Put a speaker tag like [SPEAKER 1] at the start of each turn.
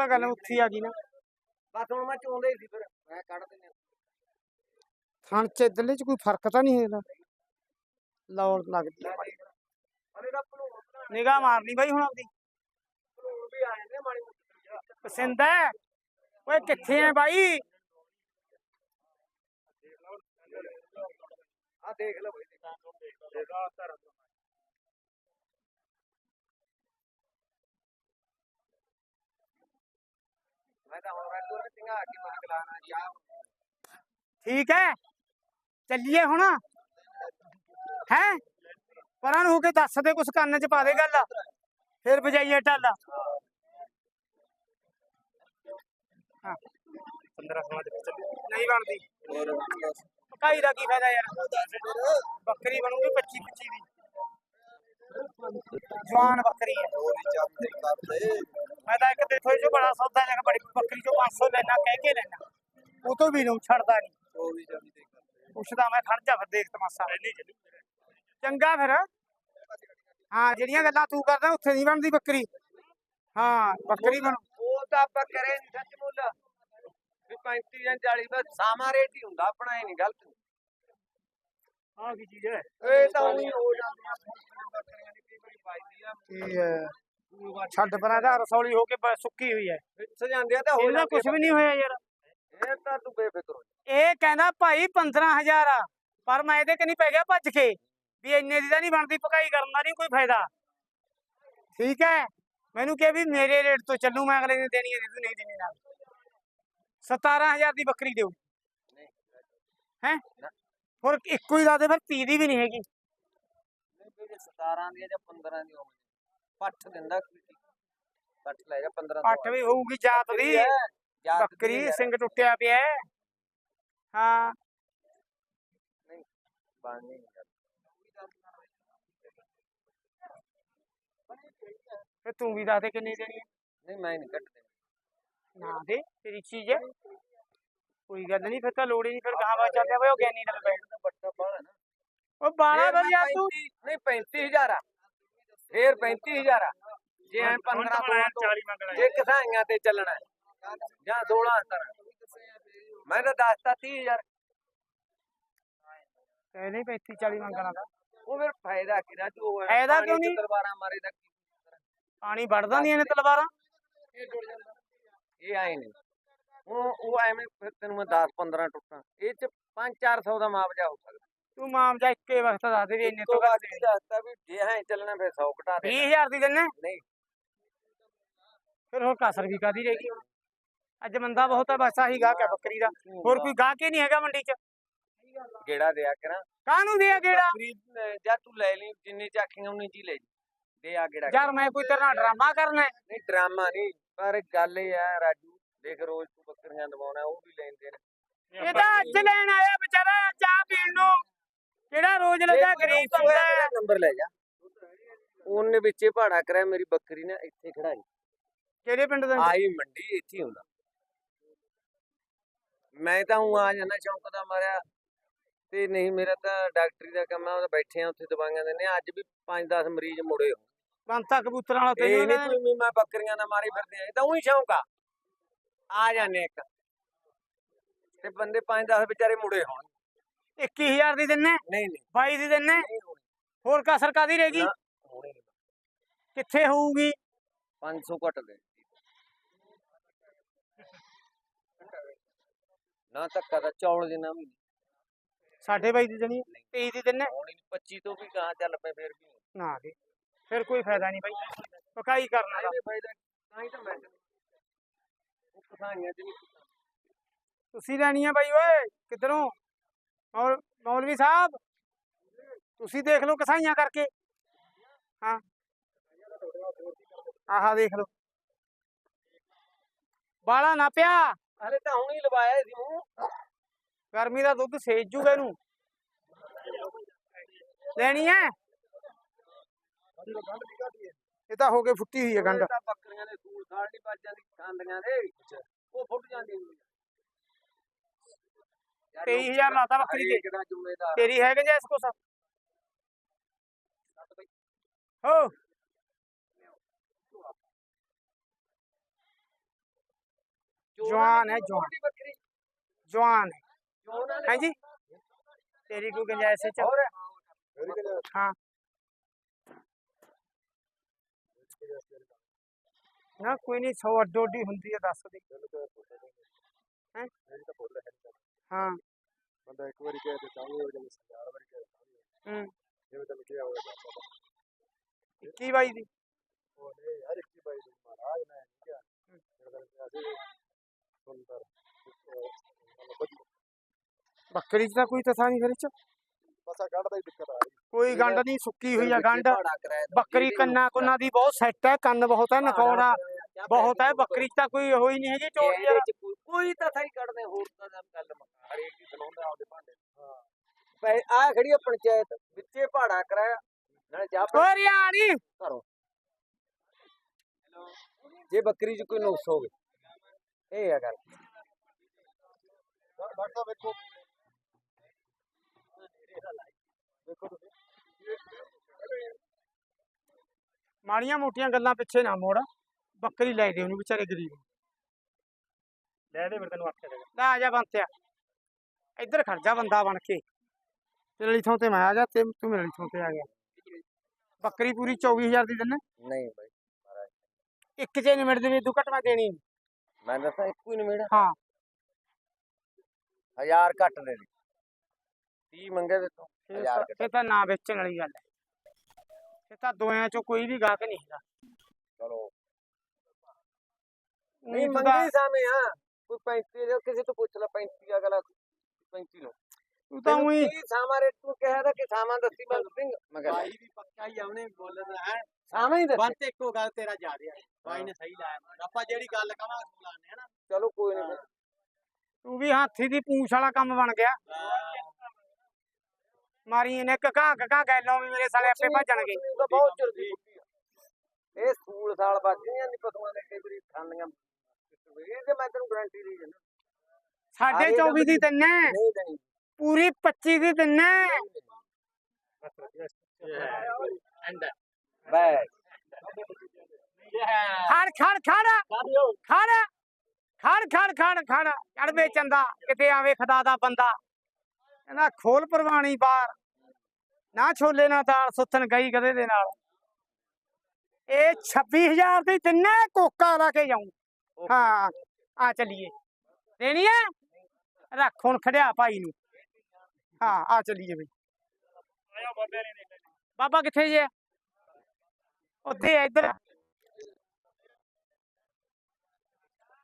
[SPEAKER 1] ਤਾਂ ਗੱਲ ਉੱਥੀ ਆ ਗਈ ਨਾ।
[SPEAKER 2] ਬਸ ਹੁਣ ਮੈਂ ਚਾਹੁੰਦਾ ਹੀ ਸੀ ਫਿਰ ਮੈਂ ਕੱਢ ਦਿੰਦੇ।
[SPEAKER 1] ਥਣ ਚ ਇਧਰਲੇ ਚ ਕੋਈ ਫ਼ਰਕ ਤਾਂ ਨਹੀਂ ਹੈਗਾ। ਲੌੜ ਲੱਗਦੀ ਆ ਬਾਈ
[SPEAKER 2] ਅਰੇ ਦਾ ਭਲੂਣ ਬਣਾ
[SPEAKER 1] ਨਿਗਾਹ ਮਾਰਨੀ ਬਾਈ ਹੁਣ ਆਪਦੀ।
[SPEAKER 2] ਭਲੂਣ ਵੀ ਆ ਜਾਂਦੇ ਮਾੜੀ ਮੋਟੀ।
[SPEAKER 1] ਪਸੰਦ ਹੈ। ਓਏ ਕਿੱਥੇ ਐ ਬਾਈ?
[SPEAKER 2] ਆ ਦੇਖ ਲਓ ਬਈ। ਦੇਖ ਆ ਧਰ ਮੈਂ ਤਾਂ ਹੁਣ ਰੱਖੋ ਚੰਗਾ ਕੇ ਮੈਂ ਗਲਾਣਾ ਜੀ। ਆ
[SPEAKER 1] ਠੀਕ ਹੈ। ਚੱਲੀਏ ਹੁਣ। ਹੈ? ਪਰਾਂ ਨੂੰ ਹੋ ਕੇ ਦੱਸ ਦੇ ਕੁਛ ਕੰਨ ਚ ਪਾ ਦੇ ਗੱਲ। ਫਿਰ ਵਜਾਈਏ ਟਾਲਾ ਹਾਂ। 15 16 ਦੇ ਚੱਲੀ ਨਹੀਂ ਬਣਦੀ। ਪਕਾਈ ਦਾ ਕੀ ਫਾਇਦਾ ਯਾਰ? ਬੱਕਰੀ ਬਣੂਗੀ 25 25 ਦੀ। ਜਵਾਨ ਬੱਕਰੀ ਹੈ ਮੈਂ ਤਾਂ ਇੱਕ ਦੇਖੋ ਜੋ ਬੜਾ ਸੌਦਾ ਜਗਾ ਬੜੀ ਬੱਕਰੀ ਚੋਂ 500 ਲੈਣਾ ਕਹਿ ਕੇ ਲੈਣਾ ਉਹ ਤੋਂ ਵੀ ਨੂੰ ਛੱਡਦਾ ਨਹੀਂ। ਪੁੱਛਦਾ ਮੈਂ ਖੜ ਜਾ ਫਿਰ ਦੇਖ ਤਮਾਸ਼ਾ। ਚੰਗਾ ਫਿਰ। ਹਾਂ ਜਿਹੜੀਆਂ ਗੱਲਾਂ ਤੂੰ ਕਰਦਾ ਉੱਥੇ ਨਹੀਂ ਬਣਦੀ ਬੱਕਰੀ। ਹਾਂ ਬੱਕਰੀ ਬਣ
[SPEAKER 2] ਉਹ ਤਾਂ ਆਪਾਂ ਕਰੇ ਨਹੀਂ ਸੱਚ ਮੁੱਲ। ਵੀ 35 ਜਾਂ 40 ਦਾ ਸਾਮਾ ਰੇਟ ਹੀ ਹੁੰਦਾ ਆਪਣਾ ਇਹ ਨਹੀਂ ਗਲਤ
[SPEAKER 1] ਆਹ ਕੀ ਚੀਜ਼ ਹੈ
[SPEAKER 2] ਇਹ ਤਾਂ ਉਹੀ ਹੋ ਜਾਂਦੀਆਂ ਬੱਕਰੀਆਂ ਦੀ ਕਈ ਵਾਰੀ ਵੱਜਦੀ ਆ
[SPEAKER 1] ਇਹ ਛੱਡ ਪਰਾਂ ਦਾ ਰਸੌਲੀ ਹੋ ਕੇ ਸੁੱਕੀ ਹੋਈ ਹੈ
[SPEAKER 2] ਜਾਂਦੇ ਆ ਤਾਂ ਹੋ
[SPEAKER 1] ਇਹਦਾ ਕੁਝ ਵੀ ਨਹੀਂ ਹੋਇਆ ਯਾਰ
[SPEAKER 2] ਇਹ ਤਾਂ ਤੂੰ ਬੇਫਿਕਰ ਹੋ
[SPEAKER 1] ਇਹ ਕਹਿੰਦਾ ਭਾਈ 15000 ਆ ਪਰ ਮੈਂ ਇਹਦੇ ਕਨੀ ਪੈ ਗਿਆ ਭੱਜ ਕੇ ਵੀ ਇੰਨੇ ਦੀ ਤਾਂ ਨਹੀਂ ਬਣਦੀ ਪਕਾਈ ਕਰਨ ਦਾ ਨਹੀਂ ਕੋਈ ਫਾਇਦਾ ਠੀਕ ਹੈ ਮੈਨੂੰ ਕਿਹਾ ਵੀ ਮੇਰੇ ਰੇਟ ਤੋਂ ਚੱਲੂ ਮੈਂ ਅਗਲੇ ਨੇ ਦੇਣੀ ਹੈ ਤੂੰ ਨਹੀਂ ਦੇਣੀ ਨਾਲ 17000 ਦੀ ਬੱਕਰੀ ਦਿਓ ਹੈ ਹੋਰ ਇੱਕੋ ਹੀ ਲਾ ਦੇ ਫਿਰ 30 ਦੀ ਵੀ ਨਹੀਂ ਹੈਗੀ
[SPEAKER 2] ਨਹੀਂ ਵੀਰੇ 17 ਦੀ ਜਾਂ 15 ਦੀ ਹੋਵੇ ਪੱਠ ਦਿੰਦਾ ਕੋਈ ਪੱਠ ਲੈ ਜਾ 15
[SPEAKER 1] ਪੱਟ ਵੀ ਹੋਊਗੀ ਜਾਤ ਦੀ ਬੱਕਰੀ ਸਿੰਘ ਟੁੱਟਿਆ ਪਿਆ ਹੈ। ਹਾਂ
[SPEAKER 2] ਬਾਣੀ
[SPEAKER 1] ਫਿਰ ਤੂੰ ਵੀ ਦੱਸ ਦੇ ਕਿੰਨੀ ਦੇਣੀ ਹੈ
[SPEAKER 2] ਨਹੀਂ ਮੈਂ ਨਹੀਂ ਕੱਟਦੇ
[SPEAKER 1] ਨਾ ਦੇ ਤੇਰੀ ਚੀਜ਼ ਹੈ ਕੋਈ ਗੱਲ ਨਹੀਂ ਫਿਰ ਤਾਂ ਲੋੜ ਹੀ ਨਹੀਂ ਫਿਰ ਕਹਾਂ ਵਾ ਚੱਲਦੇ ਵੇ ਉਹ ਨਾਲ ਬੈਠ।
[SPEAKER 2] ਵੱਡਾ ਬਾਣਾ ਨਾ
[SPEAKER 1] ਉਹ ਬਾਲਾ
[SPEAKER 2] ਫੇਰ
[SPEAKER 1] ਫਿਰ
[SPEAKER 2] ਮੈਂ
[SPEAKER 1] ਯਾਰ ਤੂੰ
[SPEAKER 2] 35 ਨਹੀਂ 35000 ਆ। ਫੇਰ 35000 ਆ। ਜੇ ਐ 15 16 ਤੋਂ ਜੇ ਕਸਾਈਆਂ ਤੇ ਚੱਲਣਾ ਹੈ, ਜਾਂ 16 17 ਮੈਂ ਤਾਂ ਦੱਸਤਾ 30000
[SPEAKER 1] ਕਹਿ ਨਹੀਂ 35 40 ਮੰਗਣਾ। ਦਾ
[SPEAKER 2] ਉਹ ਫਿਰ ਫਾਇਦਾ ਕਿਹਦਾ ਜੋ ਹੈ
[SPEAKER 1] ਫਾਇਦਾ ਕਿਉਂ ਨਹੀਂ?
[SPEAKER 2] ਤਲਵਾਰਾਂ ਮਾਰੇ ਦਾ
[SPEAKER 1] ਪਾਣੀ ਵੜਦਾ ਨਹੀਂ ਇਹਨੇ ਤਲਵਾਰਾਂ।
[SPEAKER 2] ਇਹ ਆਏ ਨਹੀਂ। ਹੁਣ ਉਹ ਐਵੇਂ ਫਿਰ ਤੈਨੂੰ ਮੈਂ 10 15 ਟੁੱਟਾਂ। ਇਹ ਚ 5 400 ਦਾ ਮੁਆਵਜ਼ਾ ਹੋ ਸਕਦਾ।
[SPEAKER 1] ਤੂੰ ਮਾਮ ਜਾ ਇੱਕੇ ਵਕਤ ਦੱਸ ਦੇ ਵੀ ਇੰਨੇ ਤੋਂ ਘੱਟ
[SPEAKER 2] ਬਾਅਦ ਹੀ ਦੱਸਤਾ ਵੀ ਜੇ ਹੈ ਚੱਲਣਾ ਫਿਰ 100 ਘਟਾ ਦੇ
[SPEAKER 1] 20000 ਦੀ ਦਿੰਨੇ
[SPEAKER 2] ਨਹੀਂ।
[SPEAKER 1] ਫਿਰ ਹੋਰ ਕਸਰ ਵੀ ਕਾਦੀ ਰਹੇਗੀ ਅੱਜ ਮੰਦਾ ਬਹੁਤ ਹੈ ਬਸ ਆਹੀ ਗਾਹਕ ਹੈ ਬੱਕਰੀ ਦਾ। ਹੋਰ ਕੋਈ ਗਾਹਕ ਹੀ ਨਹੀਂ ਹੈਗਾ ਮੰਡੀ 'ਚ?
[SPEAKER 2] ਗੇੜਾ ਦਿਆ ਕਰਾਂ।
[SPEAKER 1] ਕਾਹਨੂੰ ਦਿਆ ਗੇੜਾ?
[SPEAKER 2] ਜਾਂ ਤੂੰ ਲੈ ਲਈ ਜਿੰਨੇ ਚ ਆਖੀਆਂ ਉਨੀ ਚ ਹੀ ਲੈ ਜੀ ਦੇ ਆ ਗੇੜਾ
[SPEAKER 1] ਯਾਰ ਮੈਂ ਕੋਈ ਤੇਰੇ ਡਰਾਮਾ ਕਰਨਾ
[SPEAKER 2] ਨਹੀਂ ਡਰਾਮਾ ਨਹੀਂ ਪਰ ਗੱਲ ਇਹ ਆ ਰਾਜੂ ਦੇਖ ਰੋਜ਼ ਤੂੰ ਬੱਕਰੀਆਂ ਦਵਾਉਣਾ ਉਹ ਵੀ ਲੈਂਦੇ ਨੇ
[SPEAKER 1] ਇਹ ਤਾਂ ਅੱਜ ਲੈਣ ਆਇਆ ਵਿਚਾਰਾ ਚਾਹ ਪੀਣ ਨੂੰ। ਕਿਹੜਾ ਰੋਜ਼ ਲੱਗਾ ਗਰੀਬ ਬੰਦਾ?
[SPEAKER 2] ਨੰਬਰ ਲੈ ਜਾ। ਉਹਨੇ ਵਿੱਚੇ ਭਾੜਾ ਕਰਿਆ ਮੇਰੀ ਬੱਕਰੀ ਨੇ ਇੱਥੇ ਖੜਾਈ
[SPEAKER 1] ਕਿਹੜੇ ਪਿੰਡ ਦਾ?
[SPEAKER 2] ਆਈ ਮੰਡੀ ਇੱਥੇ ਹੁੰਦਾ। ਮੈਂ ਤਾਂ ਹੂੰ ਆ ਜਾਂਦਾ ਸ਼ੌਂਕ ਦਾ ਮਾਰਿਆ। ਤੇ ਨਹੀਂ ਮੇਰਾ ਤਾਂ ਡਾਕਟਰੀ ਦਾ ਕੰਮ ਆ ਉਹ ਬੈਠੇ ਆ ਉੱਥੇ ਦਵਾਈਆਂ ਦਿੰਦੇ ਆ। ਅੱਜ ਵੀ 5-10 ਮਰੀਜ਼ ਮੁੜੇ ਹੋ
[SPEAKER 1] ਬੰਤਾ ਕਬੂਤਰਾਂ ਵਾਲਾ
[SPEAKER 2] ਇਹ
[SPEAKER 1] ਤੈਨੂੰ
[SPEAKER 2] ਨਹੀਂ ਕੋਈ ਮੈਂ ਬੱਕਰੀਆਂ ਨਾਲ ਮਾਰੀ ਫਿਰਦੇ ਆ ਇਹ ਤਾਂ ਉਹੀ ਸ਼ੌਂਕ ਆ। ਆ ਜਾਂਦੇ ਇੱਕ ਤੇ ਬੰਦੇ 5-10 ਵਿਚਾਰੇ ਮੁੜੇ ਹੋਣ
[SPEAKER 1] 21000 ਦੀ ਦਿੰਨੇ
[SPEAKER 2] ਨਹੀਂ ਨਹੀਂ
[SPEAKER 1] 22 ਦੀ ਦਿੰਨੇ
[SPEAKER 2] ਨਹੀਂ ਹੋਣੀ
[SPEAKER 1] ਹੋਰ ਕਸਰ ਕਾਦੀ ਰਹੇਗੀ
[SPEAKER 2] ਨਾ। ਹੋਣੀ ਨੀ।
[SPEAKER 1] ਕਿੱਥੇ ਹੋਊਗੀ
[SPEAKER 2] 500 ਘੱਟ ਦੇ ਨਾ ਧੱਕਾ ਤਾਂ ਚੌਲ ਜਿੰਨਾ ਵੀ ਨੀ।
[SPEAKER 1] ਸਾਡੇ ਬਾਈ ਦੀ ਦੇਣੀ 23 ਦੀ ਦਿੰਨੇ
[SPEAKER 2] ਹੋਣੀ ਨੀ, 25 ਤੋਂ ਵੀ ਗਾਂ ਚੱਲ ਪਏ ਫੇਰ ਵੀ
[SPEAKER 1] ਨਾ ਦੇ ਫਿਰ ਕੋਈ ਫਾਇਦਾ ਨਹੀਂ ਬਾਈ ਪਕਾਈ ਕਰਨਾ ਦਾ
[SPEAKER 2] ਇਹਦੇ ਫਾਇਦਾ ਤਾਂ ਹੀ ਤਾਂ ਮੈਂ
[SPEAKER 1] ਤੁਸੀਂ ਲੈਣੀ ਆ ਬਾਈ ਓਏ ਕਿੱਧਰੋਂ? ਮੌਲ ਮੌਲਵੀ ਸਾਹਿਬ? ਤੁਸੀਂ ਦੇਖ ਲਓ ਕਸਾਈਆਂ ਕਰਕੇ। ਹਾਂ। ਆਹਾ ਦੇਖ ਲਓ। ਬਾਲਾ ਨਾ ਪਿਆ।
[SPEAKER 2] ਹਲੇ ਤਾਂ ਹੁਣ ਹੀ ਲਵਾਇਆ ਸੀ ਮੂੰਹ।
[SPEAKER 1] ਗਰਮੀ ਦਾ ਦੁੱਧ ਸੇਜ ਜੂਗਾ ਇਹਨੂੰ। ਲੈਣੀ ਹੈ ਇਹਦਾ ਹੋ ਕੇ ਫੁੱਟੀ ਹੋਈ ਹੈ
[SPEAKER 2] ਗੰਡ ਇਹਦਾ ਬੱਕਰੀਆਂ ਦੇ ਦੂਰ ਸਾਲ ਨਹੀਂ ਵੱਜਾਂ ਜਾਂਦੀ ਖਾਂਦੀਆਂ ਦੇ ਉਹ ਫੁੱਟ ਜਾਂਦੀ ਨੇ
[SPEAKER 1] 23000 ਲਾਤਾ ਬੱਕਰੀ ਦੇ ਤੇਰੀ ਹੈ ਗੰਜਾ ਇਸ ਕੋਸ ਹੋ ਜਵਾਨ ਹੈ ਜਵਾਨ ਜਵਾਨ है जी तेरी को गंजाइश
[SPEAKER 2] है
[SPEAKER 1] हाँ ਨਾ ਕੋਈ ਨਹੀਂ ਸੌ ਅੱਡੋ ਅੱਡੀ ਹੁੰਦੀ ਹੈ ਦੱਸ ਦੇ। ਹੈਂ? ਹਾਂ
[SPEAKER 3] ਬੰਦਾ ਇੱਕ ਵਾਰੀ ਕਹੇ ਤੇ ਤਾਂ ਵੀ ਹੋ ਜਾਂਦੀ ਹਜ਼ਾਰ ਵਾਰੀ ਕਹੇ ਤਾਂ ਵੀ
[SPEAKER 1] ਹੂੰ
[SPEAKER 3] ਜਿਵੇਂ ਤੈਨੂੰ ਕਿਹਾ ਹੋਵੇ ਦੱਸ ਪਤਾ
[SPEAKER 1] 21 ਬਾਈ ਦੀ।
[SPEAKER 3] ਉਹ ਨਹੀਂ ਯਾਰ ਇੱਕੀ ਬਾਈ ਦੀ ਮਹਾਰਾਜ ਨੇ ਠੀਕ ਹੈ। ਜਿਹੜਾ ਕਿਹਾ ਸੀ ਸੁੰਦਰ ਮਤਲਬ ਵਧੀਆ।
[SPEAKER 1] ਬੱਕਰੀ ਤਾਂ ਕੋਈ ਤਥਾ ਨਹੀਂ ਫਿਰ ਚ।
[SPEAKER 3] ਬਸ ਆ ਗੰਢ ਦਾ ਹੀ ਦਿੱਕਤ ਆ ਰਹੀ।
[SPEAKER 1] ਕੋਈ ਗੰਢ ਨਹੀਂ ਸੁੱਕੀ ਹੋਈ ਆ ਗੰਢ। ਬੱਕਰੀ ਕੰਨਾ ਕੁੰਨਾ ਦੀ ਬਹੁਤ ਸੈੱਟ ਹੈ ਕੰਨ ਬਹੁਤ ਹੈ ਨਕੌੜਾ ਬਹੁਤ ਹੈ ਬੱਕਰੀ ਤਾਂ ਕੋਈ ਹੋਈ ਨਹੀਂ ਹੈਗੀ ਚੋਰ ਯਾਰ।
[SPEAKER 2] ਕੋਈ- ਤਾਂ ਸਹੀ ਕੱਢਦੇ ਹੋਰ ਤਾਂ ਗੱਲ ਮੁੱਕਾ। ਹਰੇਕ ਹੀ ਬਣਾਉਂਦਾ ਆਪਦੇ ਭਾਂਡੇ। ਪੈ ਆ ਖੜੀ ਆ ਪੰਚਾਇਤ ਵਿੱਚੇ ਭਾੜਾ ਕਰਾਇਆ ਨਾਲੇ ਜਾ
[SPEAKER 1] ਓ ਰਿਆਣੀ!
[SPEAKER 2] ਜੇ ਬੱਕਰੀ 'ਚ ਕੋਈ ਨੁਕਸ ਹੋਵੇ ਇਹ ਆ ਗੱਲ।
[SPEAKER 3] ਡਾਕਟਰ ਸਾਹਿਬ ਵੇਖੋ ਦੇਖੋ ਤੁਸੀਂ।
[SPEAKER 1] ਮਾੜੀਆਂ ਮੋਟੀਆਂ ਗੱਲਾਂ ਪਿੱਛੇ ਨਾ ਮੋੜ। ਬੱਕਰੀ ਲੈ ਦੇ ਉਹਨੂੰ ਵਿਚਾਰੇ ਗਰੀਬ ਨੂੰ। ਲੈ ਦੇ ਫਿਰ ਤੈਨੂੰ ਆਖਿਆ ਲੈ ਆ ਜਾ ਬੰਤਿਆ। ਇੱਧਰ ਖੜ ਜਾ ਬੰਦਾ ਬਣ ਕੇ। ਤੇਰੇ ਵਾਲੀ ਥਾਂ ਤੇ ਮੈਂ ਆ ਜਾ ਤੇ ਤੂੰ ਮੇਰੇ ਥਾਂ ਤੇ ਆ ਗਿਆ ਬੱਕਰੀ ਪੂਰੀ 24000 ਦੀ ਦਿੰਨਾ।
[SPEAKER 2] ਨਹੀਂ ਬਾਈ
[SPEAKER 1] ਇੱਕ ਚ ਨਿਮੜ ਦੇ ਵੀ ਤੂੰ ਘੱਟ ਮੈਂ ਦੇਣੀ। ਨੀ।
[SPEAKER 2] ਮੈਂ ਦੱਸਾਂ ਇੱਕੋ ਹੀ ਨਿਮੇੜਾ
[SPEAKER 1] ਹਾਂ।
[SPEAKER 2] ਹਜ਼ਾਰ ਘੱਟ ਦੇ ਦੇ। 30 ਮੰਗੇ ਤੇ ਤੂੰ
[SPEAKER 1] ਫਿਰ
[SPEAKER 2] ਹਜ਼ਾਰ
[SPEAKER 1] ਤਾਂ- ਫਿਰ ਤਾਂ ਨਾ ਵੇਚਣ ਵਾਲੀ ਗੱਲ ਹੈ। ਇਹ ਤਾਂ ਦੋਆਂ ਚੋਂ ਕੋਈ ਵੀ ਗਾਹਕ ਨਹੀਂ ਹੈਗਾ।
[SPEAKER 2] ਚਲੋ। ਨਹੀਂ ਮੰਗੀ ਆ ਕੋਈ 35 ਦੇ ਕਿਸੇ ਤੋਂ ਪੁੱਛ ਲੈ 35 ਅਗਲਾ 35 ਲੋ
[SPEAKER 1] ਤੂੰ ਤਾਂ ਉਹੀ
[SPEAKER 2] ਕੀ ਸਾਮਾ ਰੇਟ ਤੂੰ ਕਹਿਆ ਤਾਂ ਕਿ ਸਾਮਾ ਦੱਸੀ ਮੈਂ ਸਿੰਘ ਮਗਰ
[SPEAKER 4] ਭਾਈ ਵੀ ਪੱਕਾ ਹੀ ਆਉਣੇ ਬੋਲਦਾ ਹੈ।
[SPEAKER 2] ਸਾਮਾ ਹੀ ਦੱਸ।
[SPEAKER 4] ਬੰਤ ਇੱਕੋ ਗੱਲ ਤੇਰਾ ਜਾ ਰਿਹਾ ਹੈ। ਭਾਈ ਨੇ ਸਹੀ ਲਾਇਆ ਮੈਨੂੰ। ਆਪਾਂ ਜਿਹੜੀ ਗੱਲ ਕਵਾਂਗੇ ਉਹ ਲਾਣੇ ਹਨਾ
[SPEAKER 2] ਚਲੋ ਕੋਈ ਨਹੀਂ
[SPEAKER 1] ਤੂੰ ਵੀ ਹਾਥੀ ਦੀ ਪੂੰਛ ਵਾਲਾ ਕੰਮ ਬਣ ਗਿਆ। ਮਾਰੀ ਇਹਨੇ ਕਕਾ ਕਕਾ ਗੈਲੋਂ ਵੀ ਮੇਰੇ ਸਾਲੇ ਆਪੇ ਭੱਜਣਗੇ।
[SPEAKER 2] ਬਹੁਤ ਚਿਰ ਦੀ ਬੁੱਢੀ ਆ। ਇਹ ਸੂਲ ਸਾਲ ਵੱਜਦੀਆਂ ਨਹੀਂ ਪਸ਼ੂਆਂ ਦੇ ਕਈ ਵਾਰੀ ਖਾਂਦੀਆਂ ਇਹ ਤੇ ਮੈਂ ਤੈਨੂੰ ਗਾਰੰਟੀ ਦੇ ਇਹ ਤਾਂ
[SPEAKER 1] 24 ਦੀ
[SPEAKER 2] ਦੇਣੀ
[SPEAKER 1] ਪੂਰੀ 25 ਦੀ
[SPEAKER 2] ਬੈ
[SPEAKER 1] ਖੜ ਖੜ ਖੜ। ਖੜ ਖੜ। ਖੜ ਖੜ ਖੜ ਚੜ ਵੇ ਚੰਦਾ ਕਿਤੇ ਆਵੇ ਖੁਦਾ ਦਾ ਬੰਦਾ। ਕਹਿੰਦਾ ਖੋਲ ਪ੍ਰਵਾਣੀ ਬਾਹਰ। ਨਾ ਛੋਲੇ ਨਾ ਦਾਲ ਸੁੱਥਣ ਗਈ ਕਦੇ ਦੇ ਨਾਲ। ਇਹ 26000 ਦੀ ਦਿੰਨੇ ਕੋਕਾ ਲਾ ਕੇ ਜਾਉਂ ਹਾਂ ਆ ਚੱਲੀਏ। ਦੇਣੀ ਹੈ ਰੱਖ ਹੁਣ ਖੜਿਆ ਭਾਈ ਨੂੰ। ਹਾਂ ਆ ਚੱਲੀਏ ਬਈ। ਬਾਬਾ ਕਿੱਥੇ ਜੇ? ਉੱਥੇ ਆ ਇੱਧਰ।